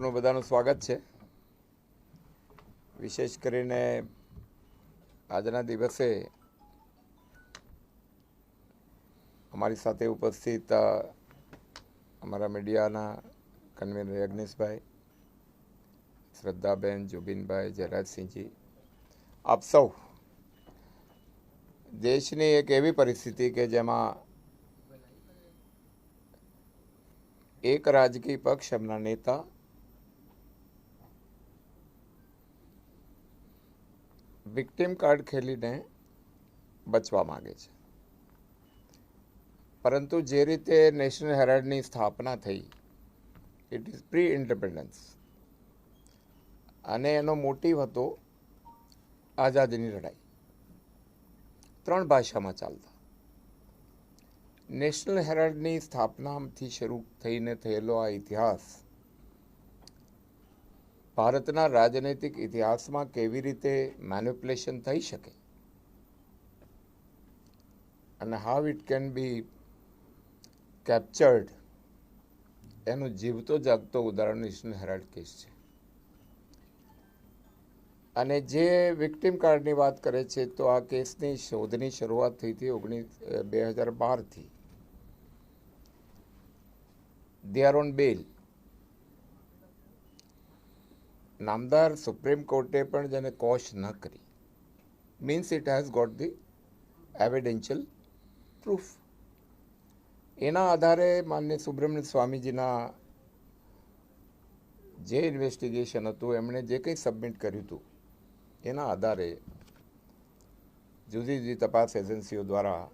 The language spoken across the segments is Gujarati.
આપનું બધાનું સ્વાગત છે. વિશેષ કરીને આજના દિવસે અમારી સાથે ઉપસ્થિત અમારા મીડિયાના કન્વીનર યજ્ઞેશભાઈ શ્રદ્ધાબેન જુબિનભાઈ જયરાજસિંહજી, આપ સૌ દેશની એક એવી પરિસ્થિતિ કે જેમાં એક રાજકીય પક્ષ એમના નેતા વિક્ટિમ કાર્ડ ખેલીને બચવા માગે છે. પરંતુ જે રીતે નેશનલ હેરાલ્ડની સ્થાપના થઈ ઇટ ઇઝ પ્રી ઇન્ડિપેન્ડન્સ અને એનો મોટિવ હતો આઝાદીની લડાઈ. ત્રણ ભાષામાં ચાલતા. નેશનલ હેરાલ્ડની સ્થાપનાથી શરૂ થઈને થયેલો આ ઇતિહાસ ભારતના રાજનૈતિક ઇતિહાસમાં કેવી રીતે મેન્યુપ્યુલેશન થઈ શકે? અને how it can be captured એનું જીવતો જાગતો ઉદાહરણ ઇસ્ટન હેરાલ્ડ કેસ છે. અને જે વિક્ટિમ કાર્ડની વાત કરે છે, તો આ કેસની શોધની શરૂઆત થઈ હતી ઓગણીસ બે હજાર બારથી દે ઓન બેલ નામદાર સુપ્રીમ કોર્ટે પણ જેને કોશ ન કરી. Means it has got the evidential proof એના આધારે માન્ય સુબ્રમણ્ય સ્વામીજીના જે ઇન્વેસ્ટિગેશન હતું, એમણે જે કંઈ સબમિટ કર્યું હતું, એના આધારે જુદી જુદી તપાસ એજન્સીઓ દ્વારા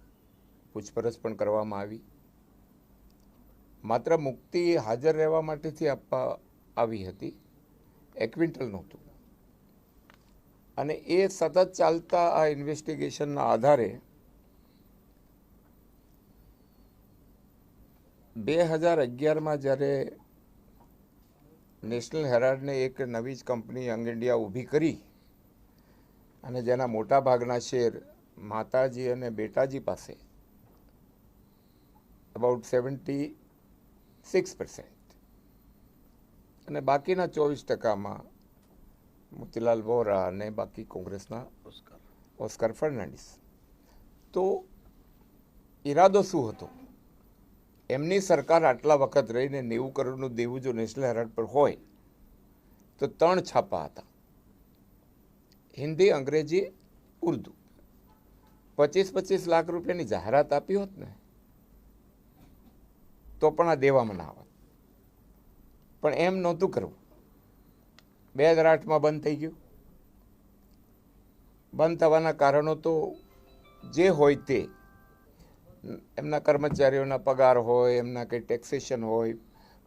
પૂછપરછ પણ કરવામાં આવી. માત્ર મુક્તિ હાજર રહેવા માટેથી આપવા આવી હતી. એક્વિન્ટલ નહોતું. અને એ સતત ચાલતા આ ઇન્વેસ્ટિગેશનના આધારે બે હજાર અગિયારમાં જ્યારે નેશનલ હેરાલ્ડને એક નવી જ કંપની યંગ ઇન્ડિયા ઊભી કરી અને જેના મોટા ભાગના શેર માતાજી અને બેટાજી પાસે અબાઉટ સેવન્ટી સિક્સ પર્સન્ટ અને બાકીના ચોવીસ ટકામાં મોતીલાલ વોરા અને બાકી કોંગ્રેસના ઓસ્કાર. ફર્નાન્ડિસ તો ઈરાદો શું હતો? એમની સરકાર આટલા વખત રહીને નેવું કરોડનું દેવું જો નેશનલ હેરાલ્ડ પર હોય તો ત્રણ છાપા હતા. હિન્દી અંગ્રેજી ઉર્દુ. પચીસ પચીસ લાખ રૂપિયાની જાહેરાત આપી હોત ને તો પણ આ દેવામાં ના આવત. પણ એમ નહોતું કરવું. બે હજાર આઠમાં બંધ થઈ ગયું. બંધ થવાના કારણો તો જે હોય તે. એમના કર્મચારીઓના પગાર હોય, એમના કંઈ ટેક્સેશન હોય,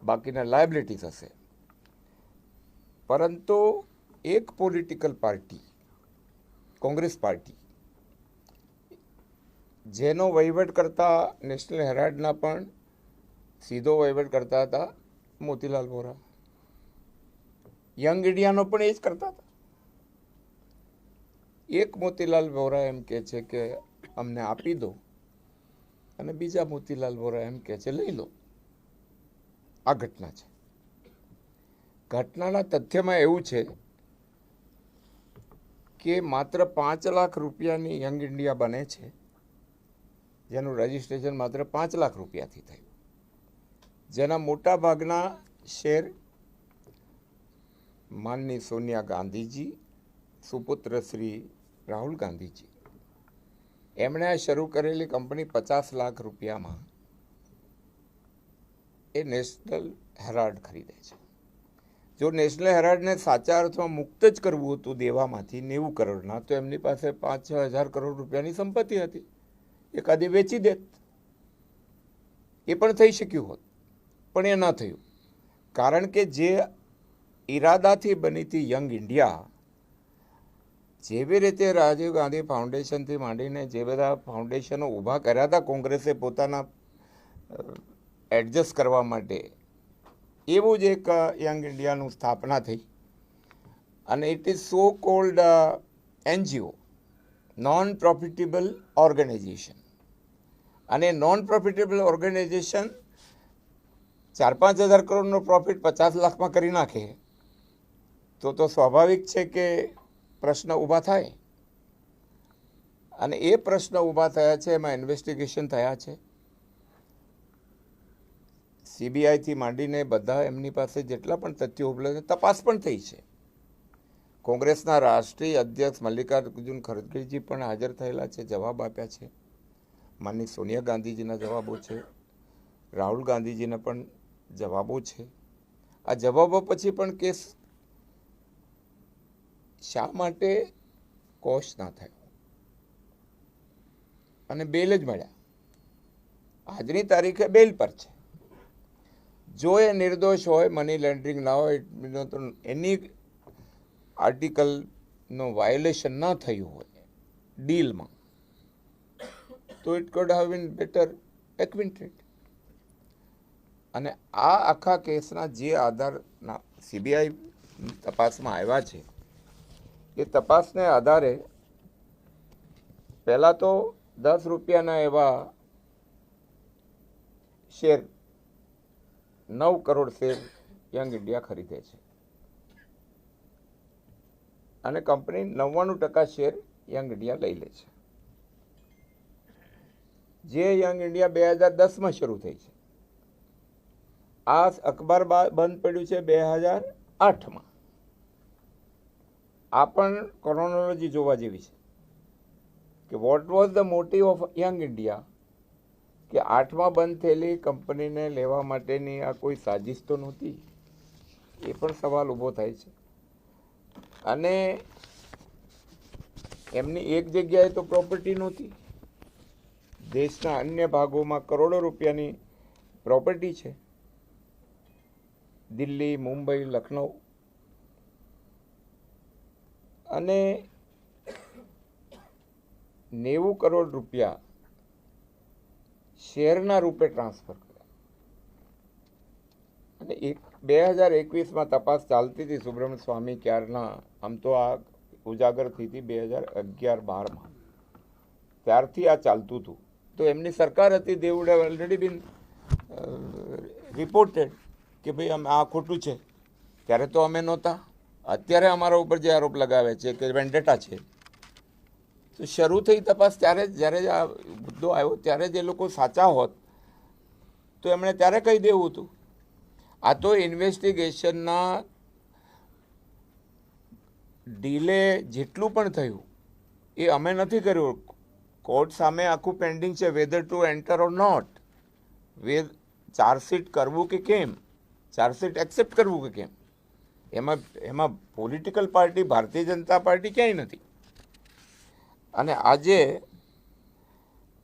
બાકીના લાયબિલિટીસ હશે. પરંતુ એક પોલિટિકલ પાર્ટી કોંગ્રેસ પાર્ટી જેનો વહીવટ કરતા નેશનલ હેરાલ્ડના પણ સીધો વહીવટ કરતા હતા મોતીલાલ વોરા. યંગ ઇન્ડિયાનો પણ એ જ કરતા હતા. એક મોતીલાલ વોરા એમ કે છે કે અમને આપી દો અને બીજા મોતીલાલ વોરા એમ કે છે, લઈ લો. આ ઘટના છે. ઘટનાના તથ્યમાં એવું છે કે માત્ર પાંચ લાખ રૂપિયાની યંગ ઇન્ડિયા બને છે, જેનું રજિસ્ટ્રેશન માત્ર પાંચ લાખ રૂપિયાથી થયું. જેના મોટા ભાગના શેર માનની સોનિયા ગાંધીજી, સુપુત્ર શ્રી રાહુલ ગાંધીજી. એમણે આ શરૂ કરેલી કંપની પચાસ લાખ રૂપિયામાં એ નેશનલ હેરાલ્ડ ખરીદે છે. જો નેશનલ હેરાલ્ડને સાચા અર્થમાં મુક્ત જ કરવું હતું દેવામાંથી નેવું કરોડના, તો એમની પાસે પાંચ છ હજાર કરોડ રૂપિયાની સંપત્તિ હતી. એકાદી વેચી દેત. એ પણ થઈ શક્યું હોત. પણ એ ન થયું. કારણ કે જે ઈરાદાથી બની હતી યંગ ઇન્ડિયા, જેવી રીતે રાજીવ ગાંધી ફાઉન્ડેશનથી માંડીને જે બધા ફાઉન્ડેશનો ઊભા કર્યા હતા કોંગ્રેસે પોતાના એડજસ્ટ કરવા માટે, એવું જ એક યંગ ઇન્ડિયાનું સ્થાપના થઈ. અને it is so called NGO non profitable organisation અને નોન પ્રોફિટેબલ ઓર્ગેનાઇઝેશન ચાર પાંચ હજાર કરોડનો પ્રોફિટ પચાસ લાખમાં કરી નાખે, તો તો સ્વાભાવિક છે કે પ્રશ્ન ઊભા થાય. અને એ પ્રશ્ન ઊભા થયા છે, એમાં ઇન્વેસ્ટિગેશન થયા છે. સીબીઆઈથી માંડીને બધા એમની પાસે જેટલા પણ તથ્યો ઉપલબ્ધ તપાસ પણ થઈ છે. કોંગ્રેસના રાષ્ટ્રીય અધ્યક્ષ મલ્લિકાર્જુન ખડગેજી પણ હાજર થયેલા છે, જવાબ આપ્યા છે. માનની સોનિયા ગાંધીજીના જવાબો છે. રાહુલ ગાંધીજીના પણ જવાબો છે. આ જવાબો પછી પણ કેસ શા માટે કોશ ના થયો? અને બેલ જ મળ્યા. આજની તારીખે બેલ પર છે. જો એ નિર્દોષ હોય મની લોન્ડરિંગ ના હોય તો એની આર્ટિકલનું વાયોલેશન ના થયું હોય ડીલમાં તો it could have been better acquainted અને આ આખા કેસના જે આધારના સીબીઆઈ તપાસમાં આવ્યા છે, એ તપાસને આધારે પહેલાં તો દસ રૂપિયાના એવા શેર, નવ કરોડ શેર યંગ ઇન્ડિયા ખરીદે છે. અને કંપની નવ્વાણું ટકા શેર યંગ ઇન્ડિયા લઈ લે છે. જે યંગ ઇન્ડિયા બે હજાર દસમાં શરૂ થઈ છે. આ અખબાર બંધ પડ્યું છે બે હજાર આઠમાં. આ પણ ક્રોનોલોજી જોવા જેવી છે. કે what was the motive of Young India કે આઠમાં બંધ થયેલી કંપનીને લેવા માટેની આ કોઈ સાજિશ તો નહોતી? એ પણ સવાલ ઊભો થાય છે. અને એમની એક જગ્યાએ તો પ્રોપર્ટી નહોતી. દેશના અન્ય ભાગોમાં કરોડો રૂપિયાની પ્રોપર્ટી છે. દિલ્હી, મુંબઈ લખનઉ અને નેવું કરોડ રૂપિયા શેરના રૂપે ટ્રાન્સફર કર્યા? અને એક, બે હજાર એકવીસમાં તપાસ ચાલતી હતી સુબ્રમણ્ય સ્વામી ક્યારના? આમ તો આ ઉજાગર થઈ હતી બે હજાર અગિયાર બારમાં. ત્યારથી આ ચાલતું હતું. તો એમની સરકાર હતી દે ઓલરેડી બીન રિપોર્ટેડ કે ભાઈ અમે આ ખોટું છે. ત્યારે તો અમે નહોતા. અત્યારે અમારા ઉપર જે આરોપ લગાવે છે કે વેન્ડેટા છે. તો શરૂ થઈ તપાસ ત્યારે જ્યારે આ મુદ્દો આવ્યો ત્યારે જ લોકો સાચા હોત. તો એમણે ત્યારે કહી દેવું હતું. આ તો ઇન્વેસ્ટિગેશનના ડીલે જેટલું પણ થયું, એ અમે નથી કર્યું. કોર્ટ સામે આખું પેન્ડિંગ છે whether to enter or not whether chargesheet કરવું કે કેમ? ચાર્જશીટ એક્સેપ્ટ કરવું કે કેમ? એમાં એમાં political party, Bharatiya Janata party ક્યાંય નથી. અને આજે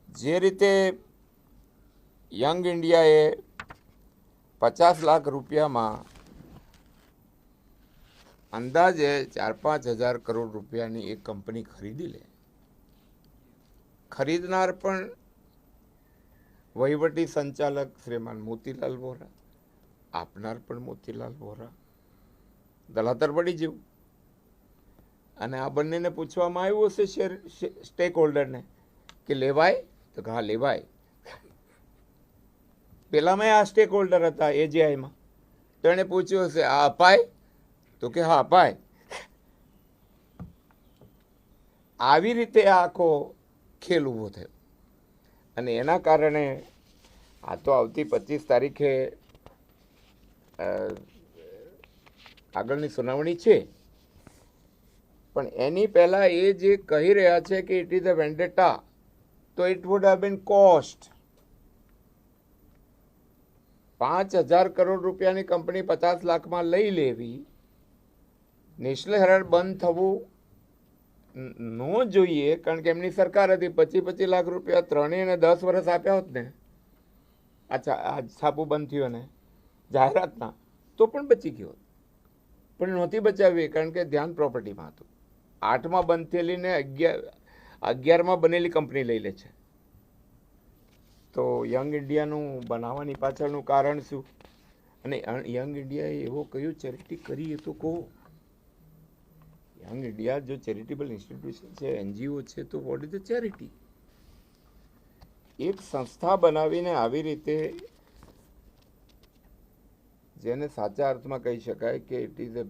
જે રીતે યંગ ઇન્ડિયાએ પચાસ લાખ રૂપિયામાં અંદાજે ચાર પાંચ હજાર કરોડ રૂપિયાની એક કંપની ખરીદી લે. ખરીદનાર પણ વહીવટી સંચાલક શ્રીમાન મોતીલાલ વોરા આપનાર પણ મોતીલાલ વોરા. દલાતર પડી જેવું અને આ બંનેને પૂછવામાં આવ્યું હશે શેર સ્ટેક હોલ્ડરને કે લેવાય? તો હા, લેવાય. પહેલામાં આ સ્ટેક હોલ્ડર હતા એજીઆઈમાં તો એણે પૂછ્યું હશે, આ અપાય? તો કે હા, અપાય. આવી રીતે આ આખો ખેલ ઊભો થયો. અને એના કારણે આ તો આવતી પચીસ તારીખે આગળની સુનાવણી છે. પણ એની પહેલાં એ જે કહી રહ્યા છે કે ઇટ ઇઝ અ વેન્ડેટા તો it would have been cost પાંચ હજાર કરોડ રૂપિયાની કંપની પચાસ લાખમાં લઈ લેવી નેશનલ હેરાલ્ડ બંધ થવું, ન જોઈએ, કારણ કે એમની સરકાર હતી પચીસ પચીસ લાખ રૂપિયા ત્રણેય ને દસ વર્ષ આપ્યા હોત ને. અચ્છા, આ છાપું બંધ થયું ને જાહેરાતના તો પણ બચી ગયો પણ નહોતી બચાવી કારણ કે ધ્યાન પ્રોપર્ટીમાં હતું. આઠમાં બંધ થયેલી ને અગિયાર, અગિયારમાં બનેલી કંપની લઈ લે છે. તો યંગ ઇન્ડિયાનું બનાવવાની પાછળનું કારણ શું? અને, યંગ ઇન્ડિયાએ એવો કયો ચેરિટી કરી એ તો કહો. યંગ ઇન્ડિયા જો ચેરિટેબલ ઇન્સ્ટિટ્યુશન છે, એનજીઓ છે, તો વોટ ઇઝ ધ ચેરિટી? એક સંસ્થા બનાવીને આવી રીતે જેને સાચા અર્થમાં કહી શકાય કે it is a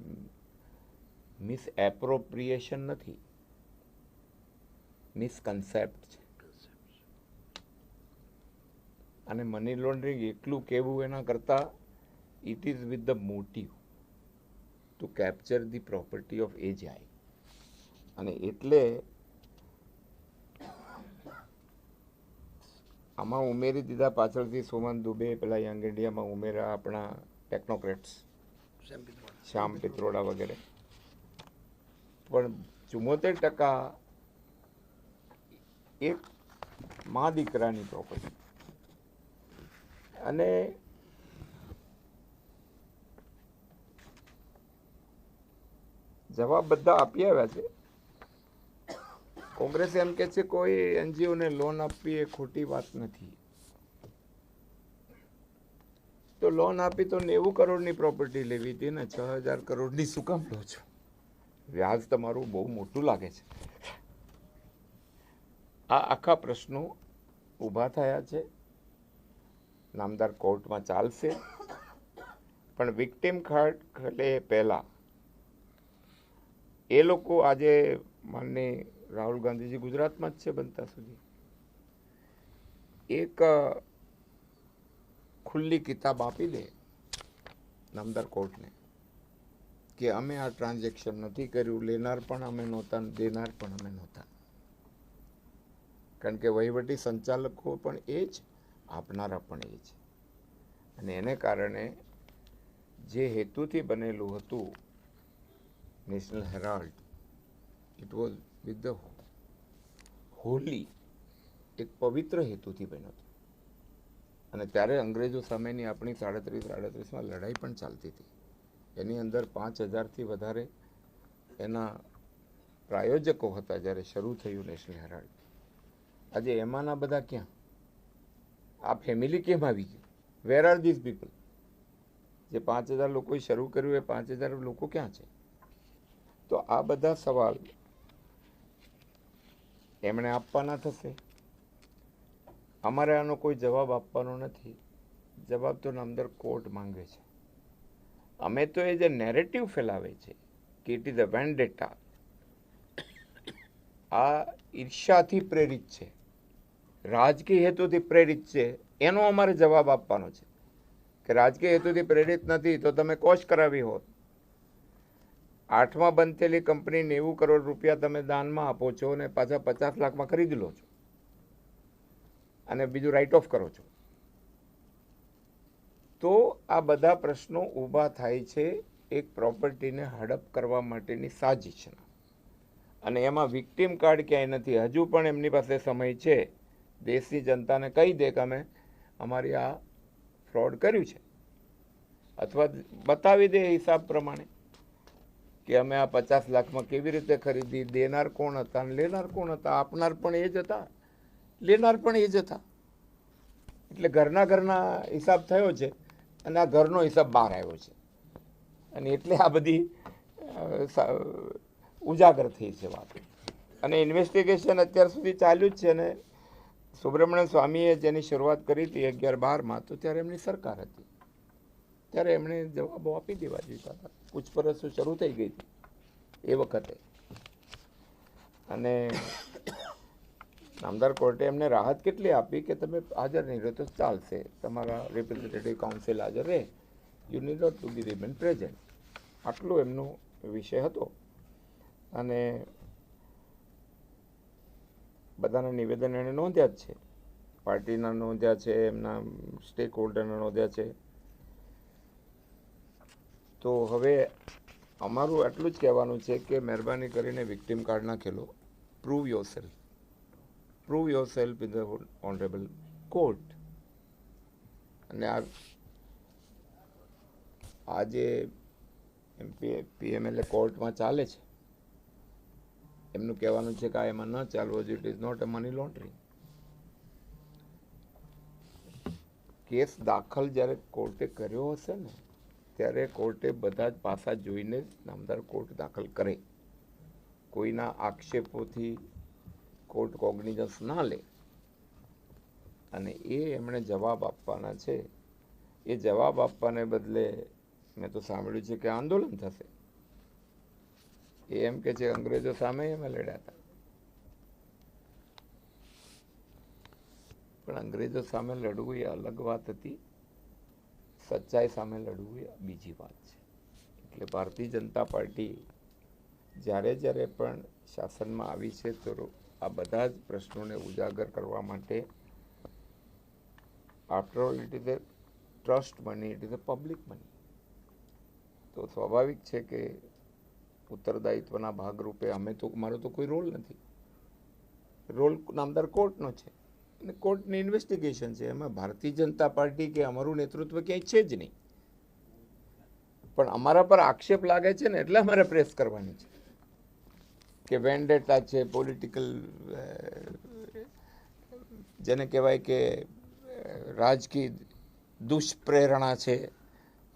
misappropriation નથી. મિસકન્સેપ્ટ છે. અને મની લોન્ડરિંગ એટલું કહેવું એના કરતાં it is with the motive to capture the property of એજાઈ અને એટલે આમાં ઉમેરી દીધા પાછળથી સોમન દુબે, પેલા યંગ ઇન્ડિયામાં ઉમેરા આપણા ટેકનોક્રેટ્સ શ્યામ પિત્રોડા. વગેરે. પણ ચુમ્મોતેર ટકા એક મા દીકરાની પ્રોપર્ટી અને જવાબ બધા આપી આવ્યા છે. કોંગ્રેસ એમ કે છે કોઈ એનજીઓને લોન આપવી એ ખોટી વાત નથી. તો લોન આપી તો નેવું કરોડની પ્રોપર્ટી લેવી હતી ને છ હજાર કરોડની શું કામ લો છો? વ્યાજ તમારું બહુ મોટું લાગે છે. આ આખા પ્રશ્નો ઊભા થયા છે. નામદાર કોર્ટમાં ચાલશે. પણ વિક્ટિમ કાર્ડ ખલે પહેલાં. એ લોકો આજે માનની રાહુલ ગાંધીજી ગુજરાતમાં જ છે બનતા સુધી. એક ખુલ્લી કિતાબ આપી દે નામદાર કોર્ટને કે અમે આ ટ્રાન્ઝેક્શન નથી કર્યું, લેનાર પણ અમે નહોતા, દેનાર પણ અમે નહોતા. કારણ કે વહીવટી સંચાલકો પણ એ જ, આપનારા પણ એ જ. અને એને કારણે જે હેતુથી બનેલું હતું National Herald it was with the holy એક પવિત્ર હેતુથી બન્યો હતો. અને ત્યારે અંગ્રેજો સામેની આપણી સાડત્રીસ, સાડત્રીસમાં લડાઈ પણ ચાલતી હતી. એની અંદર પાંચ હજારથી વધારે એના પ્રાયોજકો હતા જ્યારે શરૂ થયું નેશનલ હેરાલ્ડ. આજે એમાંના બધા ક્યાં? આ ફેમિલી કેમ આવી ગયું વેર આર ધીસ પીપલ જે પાંચ હજાર લોકોએ શરૂ કર્યું, એ પાંચ હજાર લોકો ક્યાં છે? તો આ બધા સવાલ એમણે આપવાના થશે. અમારે આનો કોઈ જવાબ આપવાનો નથી. જવાબ તો નામદાર કોર્ટ માંગે છે. અમે તો એ જે નેરેટિવ ફેલાવે છે કે ઇટ ઇઝ અ વેન્ડેટા આ ઈર્ષાથી પ્રેરિત છે. રાજકીય હેતુથી પ્રેરિત છે. એનો અમારે જવાબ આપવાનો છે. કે રાજકીય હેતુથી પ્રેરિત નથી તો તમે કોશ કરાવી હોત. આઠમાં બંધ થયેલી કંપની નેવું કરોડ રૂપિયા તમે દાનમાં આપો છો અને પાછા પચાસ લાખમાં ખરીદી લો છો. અને બીજું રાઇટ ઓફ કરો છો. તો આ બધા પ્રશ્નો ઊભા થાય છે એક પ્રોપર્ટીને હડપ કરવા માટેની સાજિશના. અને એમાં વિક્ટિમ કાર્ડ ક્યાંય નથી. હજુ પણ એમની પાસે સમય છે. દેશની જનતાને કહી દે કે અમે અમારી આ ફ્રોડ કર્યું છે. અથવા બતાવી દે હિસાબ પ્રમાણે કે અમે આ પચાસ લાખમાં કેવી રીતે ખરીદી, દેનાર કોણ હતા અને લેનાર કોણ હતા, આપનાર પણ એ જ હતા. લેનાર પણ એ જ હતા. એટલે ઘરના ઘરના હિસાબ થયો છે અને આ ઘરનો હિસાબ બહાર આવ્યો છે. અને એટલે આ બધી ઉજાગર થઈ છે વાત. અને ઇન્વેસ્ટિગેશન અત્યાર સુધી ચાલ્યું જ છે અને સુબ્રમણ્ય સ્વામીએ જેની શરૂઆત કરી હતી અગિયાર બારમાં, તો ત્યારે એમની સરકાર હતી. ત્યારે એમણે જવાબો આપી દેવા જોઈતા હતા. પૂછપરછ શરૂ થઈ ગઈ હતી એ વખતે. અને નામદાર કોર્ટે એમને રાહત કેટલી આપી કે તમે હાજર નહીં રહો તો ચાલશે. તમારા રિપ્રેઝેન્ટેટિવ કાઉન્સિલ હાજર રહે. You need not to be remain present આટલો એમનો વિષય હતો. અને બધાના નિવેદન એણે નોંધ્યા જ છે. પાર્ટીના નોંધ્યા છે, એમના સ્ટેક હોલ્ડરના નોંધ્યા છે. તો હવે અમારું એટલું જ કહેવાનું છે કે મહેરબાની કરીને victim card નાખેલો prove yourself prove yourself the honorable court. અને આ આ જે પીએમએલએ કોર્ટમાં ચાલે છે, એમનું કહેવાનું છે કે આ એમાં ન ચાલવો જોઈએ it is not a money laundering case દાખલ જ્યારે કોર્ટે કર્યો હશે ને, ત્યારે કોર્ટે બધા જ પાસા જોઈને નામદાર કોર્ટ દાખલ કરે. કોઈના આક્ષેપોથી કોર્ટ કોગ્નિઝન્સ ના લે. અને એ એમણે જવાબ આપવાના છે. એ જવાબ આપવાને બદલે મેં તો સાંભળ્યું છે કે આંદોલન થશે. એ એમ કે છે, અંગ્રેજો સામે એમાં લડ્યા હતા. પણ અંગ્રેજો સામે લડવું એ અલગ વાત હતી. સચ્ચાઈ સામે લડવું એ બીજી વાત છે. એટલે ભારતીય જનતા પાર્ટી જ્યારે જ્યારે પણ શાસનમાં આવી છે તો આ બધા જ પ્રશ્નોને ઉજાગર કરવા માટે after all it is a trust money it is a public money તો સ્વાભાવિક છે કે ઉત્તરદાયિત્વના ભાગરૂપે અમે તો મારો તો કોઈ રોલ નથી. રોલ નામદાર કોર્ટનો છે. અને કોર્ટની ઇન્વેસ્ટિગેશન છે. એમાં ભારતીય જનતા પાર્ટી કે અમારું નેતૃત્વ ક્યાંય છે જ નહીં. પણ અમારા પર આક્ષેપ લાગે છે ને, એટલે અમારે પ્રેસ કરવાની છે. કે વેન્ડેટા છે પોલિટિકલ જેને કહેવાય કે રાજકીય દુષ્પ્રેરણા છે,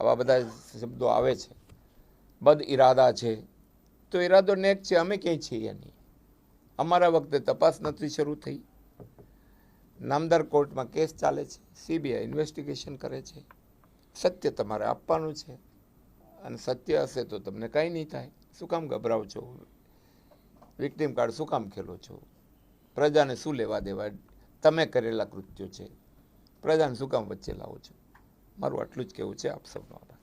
આવા બધા શબ્દો આવે છે, બદ ઇરાદા છે, તો ઇરાદો નેક છે, અમે ક્યાંય છીએ નહીં. અમારા વખતે તપાસ નથી શરૂ થઈ. નામદાર કોર્ટમાં કેસ ચાલે છે, સીબીઆઈ ઇન્વેસ્ટિગેશન કરે છે. સત્ય તમારે આપવાનું છે. અને સત્ય હશે તો તમને કાંઈ નહીં થાય. શું કામ ગભરાવ છો વિક્ટીમ કાર્ડ શું કામ ખેલો છો? પ્રજાને શું લેવા દેવા? તમે કરેલા કૃત્યો છે. પ્રજાને શું કામ વચ્ચે લાવો છો? મારું આટલું જ કહેવું છે આપ સૌનો આભાર.